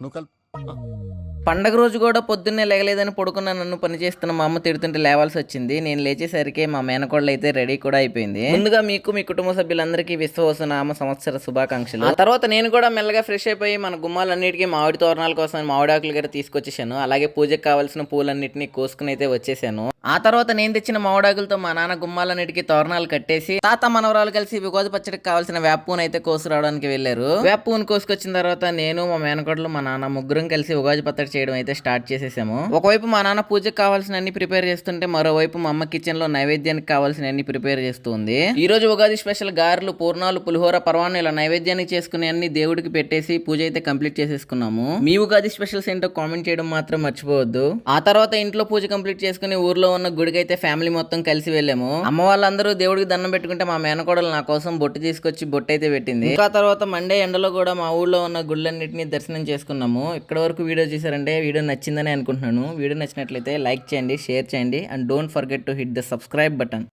నువ్వు కల్ పండగ రోజు కూడా పొద్దున్నే లేగలేదని పడుకున్న నన్ను పని చేస్తున్న మా అమ్మ తిడుతుంటే లేవాల్సి వచ్చింది. నేను లేచేసరికి మా మేనకోళ్ళు అయితే రెడీ కూడా అయిపోయింది. ముందుగా మీకు మీ కుటుంబ సభ్యులందరికీ విశ్వవసనామ సంవత్సర శుభాకాంక్షలు. ఆ తర్వాత నేను కూడా మెల్లగా ఫ్రెష్ అయిపోయి మన గుమ్మాలన్నిటికీ మామిడి తోరణాల కోసం మామిడాకులు గారు తీసుకొచ్చేసాను. అలాగే పూజకి కావాల్సిన పూలన్నింటినీ కోసుకుని అయితే వచ్చేసాను. ఆ తర్వాత నేను తెచ్చిన మామిడాకులతో మా నాన్న గుమ్మాలన్నిటికీ తోరణాలు కట్టేసి తాత మనవరాలు కలిసి ఉగాది పచ్చడికి కావాల్సిన వేపూను అయితే కోసుకురావడానికి వెళ్ళారు. వేపూను కోసుకొచ్చిన తర్వాత నేను మా మేనకోడలు మా నాన్న ముగ్గురం కలిసి ఉగాది పచ్చడి చేయడం అయితే స్టార్ట్ చేసేసాము. ఒకవైపు మా నాన్న పూజకి కావాల్సిన అన్ని ప్రిపేర్ చేస్తుంటే మరోవైపు మా అమ్మ కిచెన్లో నైవేద్యానికి కావాల్సిన అన్ని ప్రిపేర్ చేస్తుంది. ఈ రోజు ఉగాది స్పెషల్ గారెలు పూర్ణాలు పులిహోర పర్వాణం ఇలా నైవేద్యానికి చేసుకునే అన్ని దేవుడికి పెట్టేసి పూజ అయితే కంప్లీట్ చేసేసుకున్నాము. మీ ఉగాది స్పెషల్స్ ఏంటో కామెంట్ చేయడం మాత్రం మర్చిపోవద్దు. ఆ తర్వాత ఇంట్లో పూజ కంప్లీట్ చేసుకుని ఊర్లో ఉన్న గుడికి అయితే ఫ్యామిలీ మొత్తం కలిసి వెళ్ళాము. అమ్మ వాళ్ళందరూ దేవుడికి దండం పెట్టుకుంటే మా మేనకోడలు నా కోసం బొట్టు తీసుకొచ్చి బొట్టు అయితే పెట్టింది. ఇంకా తర్వాత మండే ఎండలో కూడా మా ఊళ్ళో ఉన్న గుళ్ళన్నింటినీ దర్శనం చేసుకున్నాము. ఇక్కడ వరకు వీడియో చూసారంటే వీడియో నచ్చిందని అనుకుంటున్నాను. వీడియో నచ్చినట్లయితే లైక్ చేయండి షేర్ చేయండి and don't forget to hit the subscribe button.